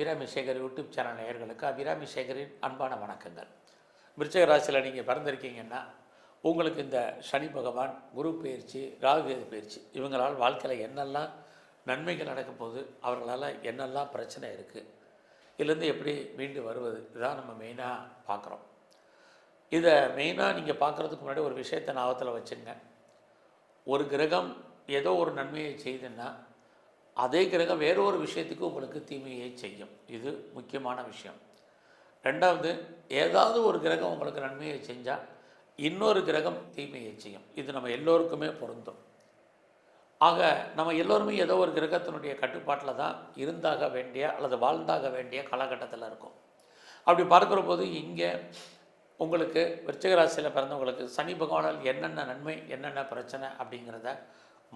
Abirami Sekar YouTube channel நேயர்களுக்கு அபிராமி சேகரின் அன்பான வணக்கங்கள். விருச்சிக ராசியில் நீங்கள் பிறந்திருக்கீங்கன்னா உங்களுக்கு இந்த சனி பகவான் குரு பயிற்சி ராகுகேது பயிற்சி இவங்களால் வாழ்க்கையில் என்னெல்லாம் நன்மைகள் நடக்க போகுது அவர்களால் என்னெல்லாம் பிரச்சனை இருக்குது இதுலேருந்து எப்படி மீண்டு வருவது இதுதான் நம்ம மெயினாக பார்க்குறோம். இதை மெயினாக நீங்கள் பார்க்குறதுக்கு முன்னாடி ஒரு விஷயத்தை ஞாபகத்தில் வச்சுங்க. ஒரு கிரகம் ஏதோ ஒரு நன்மையை செய்துன்னா அதே கிரகம் வேறொரு விஷயத்துக்கு உங்களுக்கு தீமையை செய்யும். இது முக்கியமான விஷயம். ரெண்டாவது ஏதாவது ஒரு கிரகம் உங்களுக்கு நன்மையை செஞ்சால் இன்னொரு கிரகம் தீமையை செய்யும். இது நம்ம எல்லோருக்குமே பொருந்தும். ஆக நம்ம எல்லோருமே ஏதோ ஒரு கிரகத்தினுடைய கட்டுப்பாட்டில் தான் இருந்தாக வேண்டிய அல்லது வாழ்ந்தாக வேண்டிய காலகட்டத்தில் இருக்கும். அப்படி பார்க்குற போது இங்கே உங்களுக்கு விருச்சகராசியில் பிறந்தவங்களுக்கு சனி பகவானால் என்னென்ன நன்மை என்னென்ன பிரச்சனை அப்படிங்கிறத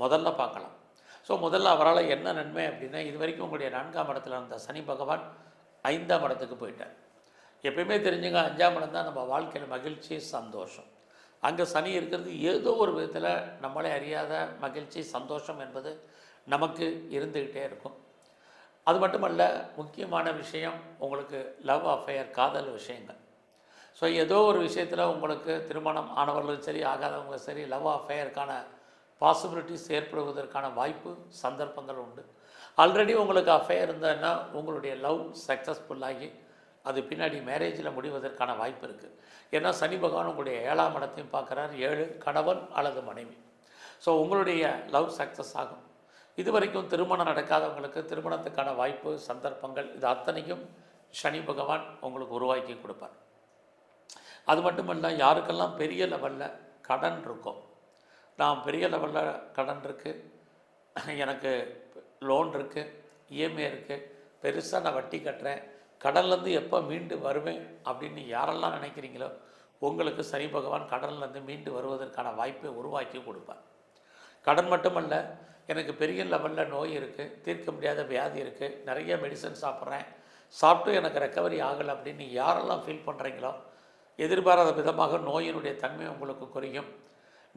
முதல்ல பார்க்கலாம். ஸோ முதல்ல அவரால் என்ன நன்மை அப்படின்னா இது வரைக்கும் உங்களுடைய நான்காம் இடத்துல இருந்த சனி பகவான் ஐந்தாம் இடத்துக்கு போயிட்டார். எப்பயுமே தெரிஞ்சுங்க அஞ்சாம் இடம் தான் நம்ம வாழ்க்கையில் மகிழ்ச்சி சந்தோஷம். அங்கே சனி இருக்கிறது ஏதோ ஒரு விதத்தில் நம்மளே அறியாத மகிழ்ச்சி சந்தோஷம் என்பது நமக்கு இருந்துக்கிட்டே இருக்கும். அது மட்டுமல்ல முக்கியமான விஷயம் உங்களுக்கு லவ் அஃபேர் காதல் விஷயங்கள். ஸோ ஏதோ ஒரு விஷயத்தில் உங்களுக்கு திருமணம் ஆனவர்களும் சரி ஆகாதவங்களும் சரி லவ் அஃபேருக்கான பாசிபிலிட்டிஸ் ஏற்படுவதற்கான வாய்ப்பு சந்தர்ப்பங்கள் உண்டு. ஆல்ரெடி உங்களுக்கு அஃபேர் இருந்ததுன்னா உங்களுடைய லவ் சக்ஸஸ்ஃபுல்லாகி அது பின்னாடி மேரேஜில் முடிவதற்கான வாய்ப்பு இருக்குது ஏன்னா சனி பகவான் உங்களுடைய ஏழாம் இடத்தையும் பார்க்குறார். ஏழு கணவன் அல்லது மனைவி. ஸோ உங்களுடைய லவ் சக்ஸஸ் ஆகும். இது வரைக்கும் திருமணம் நடக்காதவங்களுக்கு திருமணத்துக்கான வாய்ப்பு சந்தர்ப்பங்கள் இது அத்தனையும் சனி பகவான் உங்களுக்கு உருவாக்கி கொடுப்பார். அது மட்டுமல்ல யாருக்கெல்லாம் பெரிய லெவலில் கடன் இருக்கும் நான் பெரிய லெவலில் கடன் இருக்குது எனக்கு லோன் இருக்குது இஎம்ஐ இருக்குது பெருசாக நான் வட்டி கட்டுறேன் கடன்லேருந்து எப்போ மீண்டு வருவேன் அப்படின்னு யாரெல்லாம் நினைக்கிறீங்களோ உங்களுக்கு சனி பகவான் கடன்லேருந்து மீண்டு வருவதற்கான வாய்ப்பை உருவாக்கி கொடுப்பார். கடன் மட்டுமல்ல எனக்கு பெரிய லெவலில் நோய் இருக்குது தீர்க்க முடியாத வியாதி இருக்குது நிறைய மெடிசன் சாப்பிட்றேன் சாப்பிட்டு எனக்கு ரெக்கவரி ஆகலை அப்படின்னு யாரெல்லாம் ஃபீல் பண்ணுறீங்களோ எதிர்பாராத விதமாக நோயினுடைய தன்மை உங்களுக்கு குறையும்.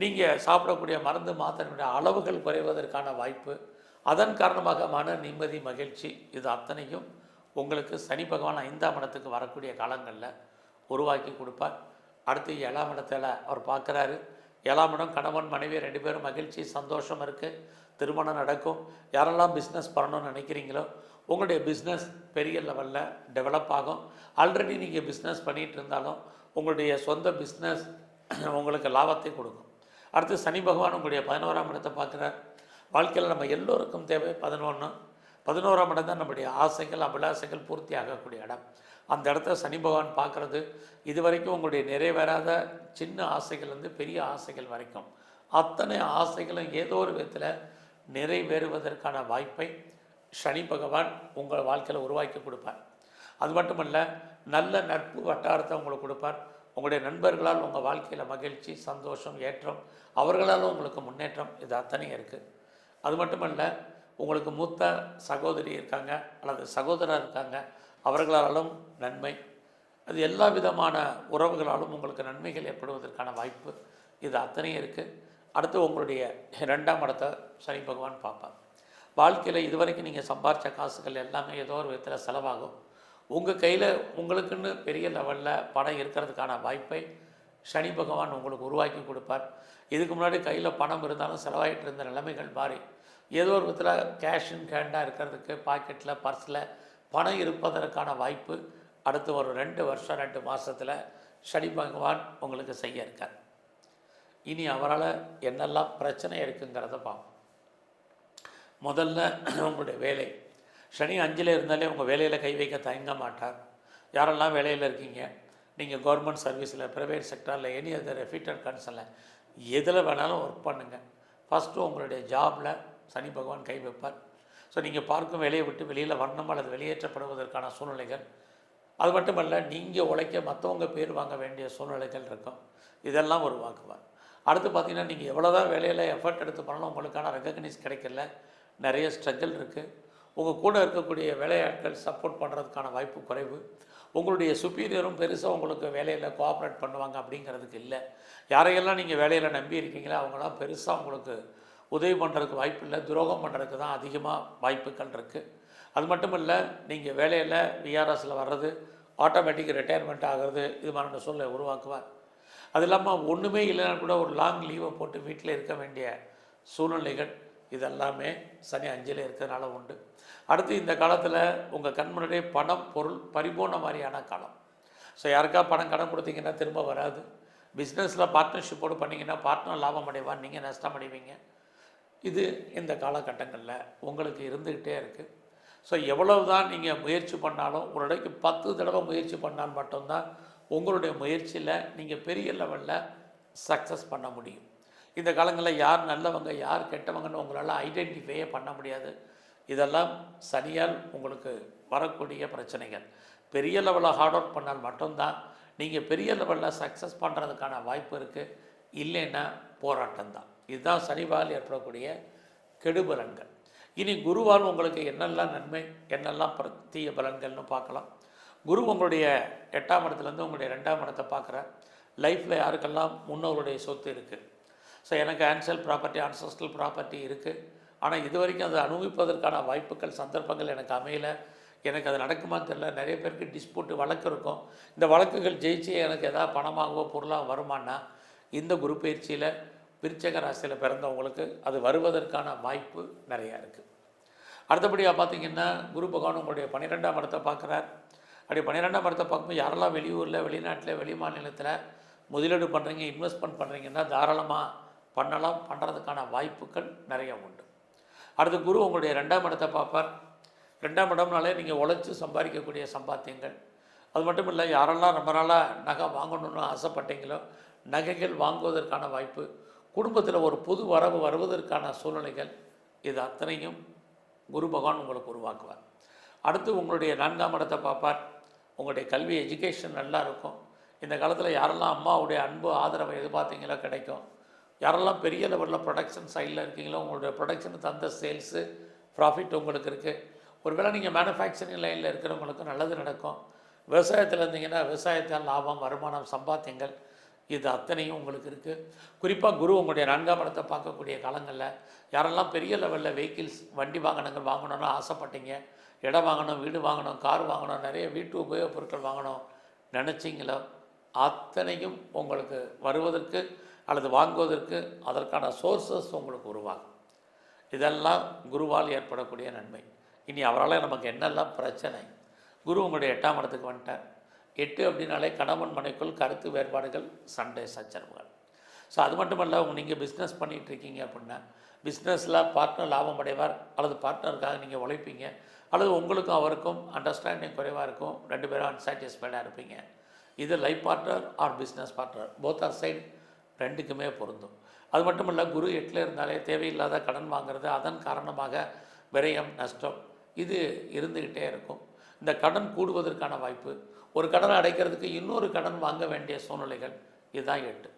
நீங்கள் சாப்பிடக்கூடிய மருந்து மாத்திரையினுடைய அளவுகள் குறைவதற்கான வாய்ப்பு. அதன் காரணமாக மன நிம்மதி மகிழ்ச்சி இது அத்தனையும் உங்களுக்கு சனி பகவான் ஐந்தாம் இடத்துக்கு வரக்கூடிய காலங்களில் உருவாக்கி கொடுப்பார். அடுத்து ஏழாம் இடத்துல அவர் பார்க்குறாரு. ஏழாம் இடம் கணவன் மனைவி ரெண்டு பேரும் மகிழ்ச்சி சந்தோஷம் இருக்குது திருமணம் நடக்கும். யாரெல்லாம் பிஸ்னஸ் பண்ணணும்னு நினைக்கிறீங்களோ உங்களுடைய பிஸ்னஸ் பெரிய லெவலில் டெவலப் ஆகும். ஆல்ரெடி நீங்கள் பிஸ்னஸ் பண்ணிகிட்டு இருந்தாலும் உங்களுடைய சொந்த பிஸ்னஸ் உங்களுக்கு லாபத்தை கொடுக்கும். அடுத்து சனி பகவான் உங்களுடைய பதினோராம் இடத்தை பார்க்குறார். வாழ்க்கையில் நம்ம எல்லோருக்கும் தேவை பதினொன்று பதினோராம் இடம் தான் நம்முடைய ஆசைகள் அபிலாசைகள் பூர்த்தி ஆகக்கூடிய இடம். அந்த இடத்த சனி பகவான் பார்க்குறது. இது வரைக்கும் உங்களுடைய நிறைவேறாத சின்ன ஆசைகள்லேருந்து பெரிய ஆசைகள் வரைக்கும் அத்தனை ஆசைகளும் ஏதோ ஒரு விதத்தில் நிறைவேறுவதற்கான வாய்ப்பை சனி பகவான் உங்கள் வாழ்க்கையில் உருவாக்கி கொடுப்பார். அது மட்டுமல்ல நல்ல நட்பு வட்டாரத்தை உங்களுக்கு கொடுப்பார். உங்களுடைய நண்பர்களால் உங்கள் வாழ்க்கையில் மகிழ்ச்சி சந்தோஷம் ஏற்றம் அவர்களாலும் உங்களுக்கு முன்னேற்றம் இது அத்தனையும் இருக்குது அது மட்டுமல்ல உங்களுக்கு மூத்த சகோதரி இருக்காங்க அல்லது சகோதரர் இருக்காங்க அவர்களாலும் நன்மை. அது எல்லா விதமான உறவுகளாலும் உங்களுக்கு நன்மைகள் ஏற்படுவதற்கான வாய்ப்பு இது அத்தனையும் இருக்குது அடுத்து உங்களுடைய ரெண்டாம் இடத்தை சனி பகவான் பார்ப்பார். வாழ்க்கையில் இதுவரைக்கும் நீங்கள் சம்பாரித்த காசுகள் எல்லாமே ஏதோ ஒரு விதத்தில் செலவாகும். உங்கள் கையில் உங்களுக்குன்னு பெரிய லெவலில் பணம் இருக்கிறதுக்கான வாய்ப்பை சனி பகவான் உங்களுக்கு உருவாக்கி கொடுப்பார். இதுக்கு முன்னாடி கையில் பணம் இருந்தாலும் செலவாகிட்டு இருந்த நிலைமைகள் மாறி ஏதோ ஒரு விதத்தில் கேஷ் இன் ஹேண்டாக இருக்கிறதுக்கு பாக்கெட்டில் பர்ஸில் பணம் இருப்பதற்கான வாய்ப்பு அடுத்து ஒரு ரெண்டு வருஷம் ரெண்டு மாதத்தில் சனி பகவான் உங்களுக்கு செய்ய இருக்கார். இனி அவரால் என்னெல்லாம் பிரச்சனை இருக்குங்கிறத பார்ப்போம். முதல்ல உங்களுடைய வேலை. சனி அஞ்சில் இருந்தாலே உங்கள் வேலையில் கை வைக்க தயங்க மாட்டார். யாரெல்லாம் வேலையில் இருக்கீங்க? நீங்கள் கவர்மெண்ட் சர்வீஸில் ப்ரைவேட் செக்டரில் எனி அதர் ஃபீட்டர் கன்சலில் எதில் வேணாலும் ஒர்க் பண்ணுங்கள் ஃபஸ்ட்டு உங்களுடைய ஜாபில் சனி பகவான் கை வைப்பார். ஸோ நீங்கள் பார்க்கும் வேலையை விட்டு வெளியில் வரணும் அல்லது வெளியேற்றப்படுவதற்கான சூழ்நிலைகள். அது மட்டுமல்ல நீங்கள் உழைக்க மற்றவங்க பேர் வாங்க வேண்டிய சூழ்நிலைகள் இருக்கும். இதெல்லாம் உருவாக்குவார் அடுத்து பார்த்தீங்கன்னா நீங்கள் எவ்வளோ தான் வேலையில் எஃபர்ட் எடுத்து பண்ணாலும் உங்களுக்கான ரெக்கக்னைஸ் கிடைக்கல. நிறைய ஸ்ட்ரகிள் இருக்குது உங்கள் கூட இருக்கக்கூடிய வேலையாட்கள் சப்போர்ட் பண்ணுறதுக்கான வாய்ப்பு குறைவு. உங்களுடைய சுப்பீரியரும் பெருசாக உங்களுக்கு வேலையில் கோஆப்ரேட் பண்ணுவாங்க அப்படிங்கிறதுக்கு இல்லை. யாரையெல்லாம் நீங்கள் வேலையில் நம்பி இருக்கீங்களோ அவங்களாம் பெருசாக உங்களுக்கு உதவி பண்ணுறதுக்கு வாய்ப்பு இல்லை. துரோகம் பண்ணுறதுக்கு தான் அதிகமாக வாய்ப்புகள் இருக்குது அது மட்டும் இல்லை நீங்கள் வேலையில் விஆர்எஸில் வர்றது ஆட்டோமேட்டிக் ரிட்டையர்மெண்ட் ஆகிறது இது மாதிரியான சூழ்நிலை உருவாக்குவார். அது இல்லாமல் ஒன்றுமே இல்லைன்னா கூட ஒரு லாங் லீவை போட்டு வீட்டில் இருக்க வேண்டிய சூழ்நிலைகள் இதெல்லாமே சனி அஞ்சில் இருக்கிறதுனால உண்டு. அடுத்து இந்த காலத்தில் உங்கள் கண் முன்னாடியே பணம் பொருள் பரிபூர்ண மாதிரியான காலம். ஸோ யாருக்கா பணம் கடன் கொடுத்தீங்கன்னா திரும்ப வராது. பிஸ்னஸில் பார்ட்னர்ஷிப்போடு பண்ணிங்கன்னா பார்ட்னர் லாபம் அடைவான் நீங்கள் நஷ்டம் அடைவீங்க. இது இந்த காலகட்டங்களில் உங்களுக்கு இருந்துக்கிட்டே இருக்குது ஸோ எவ்வளவு தான் நீங்கள் முயற்சி பண்ணாலும் ஒரு இடைக்கு பத்து தடவை முயற்சி பண்ணால் மட்டும்தான் உங்களுடைய முயற்சியில் நீங்கள் பெரிய லெவலில் சக்ஸஸ் பண்ண முடியும். இந்த காலங்களில் யார் நல்லவங்க யார் கெட்டவங்கன்னு உங்களால் ஐடென்டிஃபையே பண்ண முடியாது. இதெல்லாம் சனியால் உங்களுக்கு வரக்கூடிய பிரச்சனைகள். பெரிய லெவலில் ஹார்ட் ஒர்க் பண்ணால் மட்டும்தான் நீங்கள் பெரிய லெவலில் சக்ஸஸ் பண்ணுறதுக்கான வாய்ப்பு இருக்குது இல்லைன்னா போராட்டம் தான். இதுதான் சனிவால் ஏற்படக்கூடிய கெடுபலன்கள். இனி குருவால் உங்களுக்கு என்னெல்லாம் நன்மை என்னெல்லாம் பிர தீய பலன்கள்னு பார்க்கலாம். குரு உங்களுடைய எட்டாம் இடத்துலேருந்து உங்களுடைய ரெண்டாம் இடத்தை பார்க்குற லைஃப்பில் யாருக்கெல்லாம் முன்னோருடைய சொத்து இருக்குது ஸோ எனக்கு ஆன்சல் ப்ராப்பர்ட்டி ஆன்சஸ்டல் ப்ராப்பர்ட்டி இருக்குது ஆனால் இது வரைக்கும் அதை அனுபவிப்பதற்கான வாய்ப்புகள் சந்தர்ப்பங்கள் எனக்கு அமையலை. எனக்கு அது நடக்குமான்னு தெரில நிறைய பேருக்கு டிஸ்பியூட் வழக்கு இருக்கும். இந்த வழக்குகள் ஜெயிச்சு எனக்கு எதாவது பணமாகவோ பொருளாக வருமானா இந்த குரு பயிற்சியில் விருச்சக ராசியில் பிறந்தவங்களுக்கு அது வருவதற்கான வாய்ப்பு நிறையா இருக்குது அடுத்தபடியாக பார்த்தீங்கன்னா குரு பகவான் உங்களுடைய பன்னிரெண்டாம் இடத்தை பார்க்குறார். அப்படி பன்னிரெண்டாம் இடத்தை பார்க்கும்போது யாரெல்லாம் வெளியூரில் வெளிநாட்டில் வெளி மாநிலத்தில் முதலீடு பண்ணுறீங்க இன்வெஸ்ட்மெண்ட் பண்ணுறீங்கன்னா தாராளமாக பண்ணலாம் பண்ணுறதுக்கான வாய்ப்புகள் நிறைய உண்டு. அடுத்து குரு உங்களுடைய ரெண்டாம் இடத்தை பார்ப்பார். ரெண்டாம் இடம்னாலே நீங்கள் உழைச்சி சம்பாதிக்கக்கூடிய சம்பாத்தியங்கள். அது மட்டும் இல்லை யாரெல்லாம் ரொம்ப நாளாக நகை வாங்கணும்னு ஆசைப்பட்டீங்களோ நகைகள் வாங்குவதற்கான வாய்ப்பு குடும்பத்தில் ஒரு புது வரவு வருவதற்கான சூழ்நிலைகள் இது அத்தனையும் குரு பகவான் உங்களுக்கு உருவாக்குவார். அடுத்து உங்களுடைய நான்காம் இடத்தை பார்ப்பார். உங்களுடைய கல்வி எஜுகேஷன் நல்லா இருக்கும். இந்த காலத்தில் யாரெல்லாம் அம்மாவுடைய அன்பு ஆதரவை எதிர்பார்த்தீங்களோ கிடைக்கும். யாரெல்லாம் பெரிய லெவலில் ப்ரொடக்ஷன் சைடில் இருக்கீங்களோ உங்களுடைய ப்ரொடக்ஷன் தந்த சேல்ஸு ப்ராஃபிட் உங்களுக்கு இருக்குது ஒருவேளை நீங்கள் மேனுஃபேக்சரிங் லைனில் இருக்கிறவங்களுக்கு நல்லது நடக்கும். விவசாயத்தில் இருந்தீங்கன்னா விவசாயத்தால் லாபம் வருமானம் சம்பாத்தியங்கள் இது அத்தனையும் உங்களுக்கு இருக்குது குறிப்பாக குரு உங்களுடைய நான்காம் இடத்தை பார்க்கக்கூடிய காலங்களில் யாரெல்லாம் பெரிய லெவலில் வெஹிக்கிள்ஸ் வண்டி வாகனங்கள் வாங்கணும்னு ஆசைப்பட்டீங்க இடம் வாங்கணும் வீடு வாங்கணும் கார் வாங்கணும் நிறைய வீட்டு உபயோகப் பொருட்கள் வாங்கணும் நினச்சிங்களோ அத்தனையும் உங்களுக்கு வருவதற்கு அல்லது வாங்குவதற்கு அதற்கான சோர்சஸ் உங்களுக்கு உருவாகும். இதெல்லாம் குருவால் ஏற்படக்கூடிய நன்மை. இனி அவரால் நமக்கு என்னெல்லாம் பிரச்சனை? குரு உங்களுடைய எட்டாம் இடத்துக்கு வந்துட்டார். எட்டு அப்படின்னாலே கணவன் மனைக்குள் கருத்து வேறுபாடுகள் சண்டை சச்சரவுகள். ஸோ அது மட்டும் இல்லை நீங்கள் பிஸ்னஸ் பண்ணிகிட்டு இருக்கீங்க அப்படின்னா பிஸ்னஸில் பார்ட்னர் லாபம் அடைவார் அல்லது பார்ட்னருக்காக நீங்கள் உழைப்பீங்க அல்லது உங்களுக்கும் அவருக்கும் அண்டர்ஸ்டாண்டிங் குறைவாக இருக்கும் ரெண்டு பேரும் அன்சாட்டிஸ்ஃபைடாக இருப்பீங்க. இது life partner or business partner both or side ரெண்டுக்குமே பொருந்தும். அது மட்டும் இல்லை குரு எட்டில் இருந்தாலே தேவையில்லாத கடன் வாங்குறது அதன் காரணமாக விரயம் நஷ்டம் இது இருந்துக்கிட்டே இருக்கும். இந்த கடன் கூடுவதற்கான வாய்ப்பு ஒரு கடனை அடைக்கிறதுக்கு இன்னொரு கடன் வாங்க வேண்டிய சூழ்நிலைகள் இதுதான் எட்டு.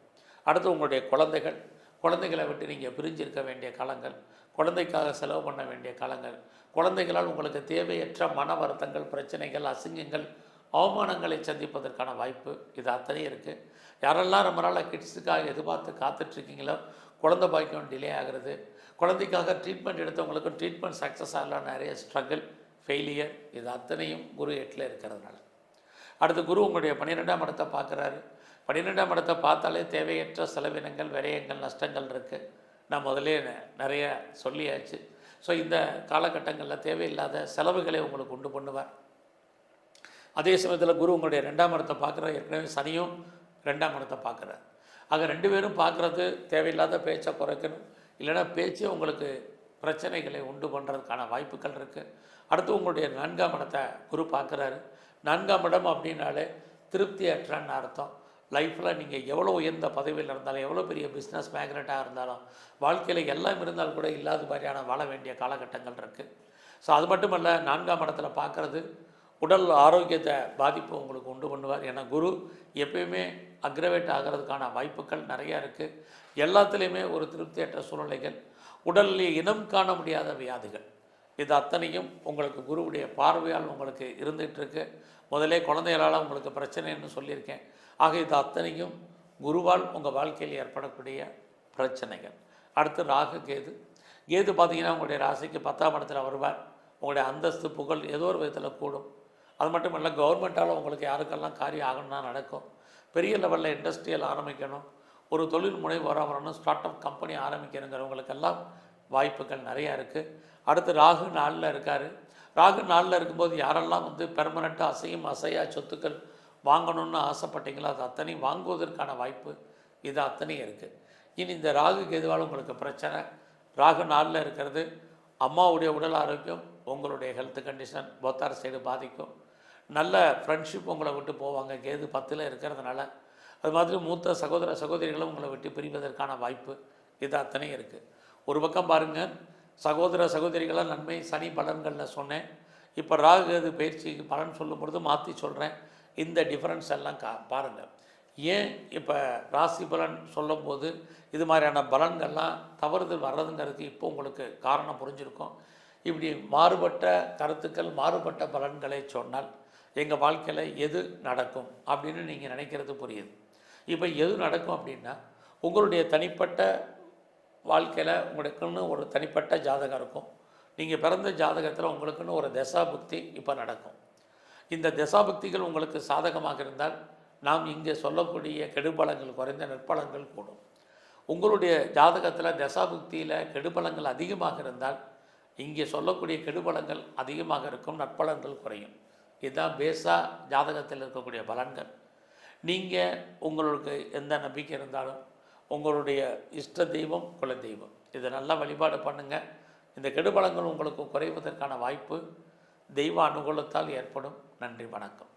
அடுத்து உங்களுடைய குழந்தைகள் குழந்தைகளை விட்டு நீங்கள் பிரிஞ்சிருக்க வேண்டிய காலங்கள் குழந்தைக்காக செலவு பண்ண வேண்டிய காலங்கள் குழந்தைகளால் உங்களுக்கு தேவையற்ற மன வருத்தங்கள் பிரச்சனைகள் அசிங்கங்கள் அவமானங்களை சந்திப்பதற்கான வாய்ப்பு இது அத்தனையும் இருக்குது யாரெல்லாம் ரொம்ப நாளாக கிட்ஸுக்காக எதிர்பார்த்து காத்துட்ருக்கீங்களோ குழந்தை பாக்கியம் டிலே ஆகிறது குழந்தைக்காக ட்ரீட்மெண்ட் எடுத்தவங்களுக்கும் ட்ரீட்மெண்ட் சக்ஸஸ் ஆகலாம் நிறைய ஸ்ட்ரகிள் ஃபெயிலியர் இது அத்தனையும் குரு எட்டில் இருக்கிறதுனால. அடுத்து குரு உங்களுடைய பன்னிரெண்டாம் இடத்தை பார்க்குறாரு. பன்னிரெண்டாம் இடத்தை பார்த்தாலே தேவையற்ற செலவினங்கள் விரயங்கள் நஷ்டங்கள் இருக்குது நான் முதலே நிறைய சொல்லியாச்சு. ஸோ இந்த காலகட்டங்களில் தேவையில்லாத செலவுகளை உங்களுக்கு உண்டு பண்ணுவார். அதே சமயத்தில் குரு உங்களுடைய ரெண்டாம் இடத்தை பார்க்குற ஏற்கனவே சனியும் ரெண்டாம் இடத்தை பார்க்குறார். ஆக ரெண்டு பேரும் பார்க்குறது தேவையில்லாத பேச்சை குறைக்கணும். இல்லைன்னா பேச்சே உங்களுக்கு பிரச்சனைகளை உண்டு பண்ணுறதுக்கான வாய்ப்புகள் இருக்குது அடுத்து உங்களுடைய நான்காம் இடத்தை குரு பார்க்குறாரு. நான்காம் இடம் அப்படின்னாலே திருப்தி அற்றான்னு அர்த்தம். லைஃப்பில் நீங்கள் எவ்வளோ உயர்ந்த பதவியில் இருந்தாலும் எவ்வளோ பெரிய பிஸ்னஸ் மேக்னெட்டாக இருந்தாலும் வாழ்க்கையில் எல்லாம் இருந்தால் கூட இல்லாத மாதிரியான வாழ வேண்டிய காலகட்டங்கள் இருக்குது ஸோ அது மட்டும் இல்லை நான்காம் இடத்துல பார்க்குறது உடல் ஆரோக்கியத்தை பாதிப்பு உங்களுக்கு உண்டு பண்ணுவார். ஏன்னா குரு எப்பயுமே அக்ரவேட் ஆகிறதுக்கான வாய்ப்புகள் நிறையா இருக்குது எல்லாத்துலேயுமே ஒரு திருப்தியற்ற சூழ்நிலைகள் உடலில் இனம் காண முடியாத வியாதிகள். இது அத்தனையும் உங்களுக்கு குருவுடைய பார்வையால் உங்களுக்கு இருந்துகிட்டு இருக்கு. முதலே குழந்தைகளால் உங்களுக்கு பிரச்சனைன்னு சொல்லியிருக்கேன். ஆக இது அத்தனையும் குருவால் உங்கள் வாழ்க்கையில் ஏற்படக்கூடிய பிரச்சனைகள். அடுத்து ராகு கேது. கேது பார்த்தீங்கன்னா உங்களுடைய ராசிக்கு பத்தாம் இடத்துல வருவார். உங்களுடைய அந்தஸ்து புகழ் ஏதோ ஒரு விதத்தில் கூடும். அது மட்டும் இல்லை கவர்மெண்ட்டால் உங்களுக்கு யாருக்கெல்லாம் காரியம் ஆகணும்னா நடக்கும். பெரிய லெவலில் இண்டஸ்ட்ரியல் ஆரம்பிக்கணும். ஒரு தொழில் முனைவோராக வரணும் ஸ்டார்ட் அப் கம்பெனி ஆரம்பிக்கணுங்கிறவங்களுக்கெல்லாம் வாய்ப்புகள் நிறையா இருக்குது அடுத்து ராகு நாளில் இருக்கார். ராகு நாளில் இருக்கும்போது யாரெல்லாம் வந்து பெர்மனெண்ட்டாக அசையும் அசையா சொத்துக்கள் வாங்கணும்னு ஆசைப்பட்டீங்களோ அது அத்தனையும் வாங்குவதற்கான வாய்ப்பு இது அத்தனையும் இருக்குது இனி இந்த ராகு கேதுவால் உங்களுக்கு பிரச்சனை. ராகு நாளில் இருக்கிறது அம்மாவுடைய உடல் ஆரோக்கியம் உங்களுடைய ஹெல்த் கண்டிஷன் போத்தார் சைடு பாதிக்கும். நல்ல ஃப்ரெண்ட்ஷிப் உங்களை விட்டு போவாங்க. கேது பத்தில் இருக்கிறதுனால. அது மாதிரி மூத்த சகோதர சகோதரிகளும் உங்களை விட்டு பிரிவதற்கான வாய்ப்பு இது அத்தனையும் இருக்குது ஒரு பக்கம் பாருங்கள் சகோதர சகோதரிகளாக நன்மை சனி பலன்களில் சொன்னேன். இப்போ ராகு கேது பயிற்சிக்கு பலன் சொல்லும் பொழுது மாற்றி சொல்கிறேன் இந்த டிஃப்ரென்ஸ் எல்லாம் கா பாருங்கள் ஏன் இப்போ ராசி பலன் சொல்லும்போது இது மாதிரியான பலன்கள்லாம் தவறுதல் வர்றதுங்கிறதுக்கு இப்போ உங்களுக்கு காரணம் புரிஞ்சிருக்கும். இப்படி மாறுபட்ட கருத்துக்கள் மாறுபட்ட பலன்களை சொன்னால் எங்கள் வாழ்க்கையில் எது நடக்கும் அப்படின்னு நீங்கள் நினைக்கிறது புரியுது. இப்போ எது நடக்கும் அப்படின்னா உங்களுடைய தனிப்பட்ட வாழ்க்கையில் உங்களுக்குன்னு ஒரு தனிப்பட்ட ஜாதகம் இருக்கும். நீங்கள் பிறந்த ஜாதகத்தில் உங்களுக்குன்னு ஒரு தசாபுக்தி இப்போ நடக்கும். இந்த தசாபுக்திகள் உங்களுக்கு சாதகமாக இருந்தால் நாம் இங்கே சொல்லக்கூடிய கெடுபலங்கள் குறைந்த நற்பலங்கள் கூடும். உங்களுடைய ஜாதகத்தில் தசாபுக்தியில் கெடுபலங்கள் அதிகமாக இருந்தால் இங்கே சொல்லக்கூடிய கெடுபலங்கள் அதிகமாக இருக்கும் நற்பலன்கள் குறையும். இதுதான் பேஸாக ஜாதகத்தில் இருக்கக்கூடிய பலன்கள். நீங்கள் உங்களுக்கு எந்த நம்பிக்கை இருந்தாலும் உங்களுடைய இஷ்ட தெய்வம் குல தெய்வம். இதை நல்லா வழிபாடு பண்ணுங்கள் இந்த கெடுபலங்கள் உங்களுக்கு குறைவதற்கான வாய்ப்பு தெய்வ அனுகூலத்தால் ஏற்படும். நன்றி வணக்கம்.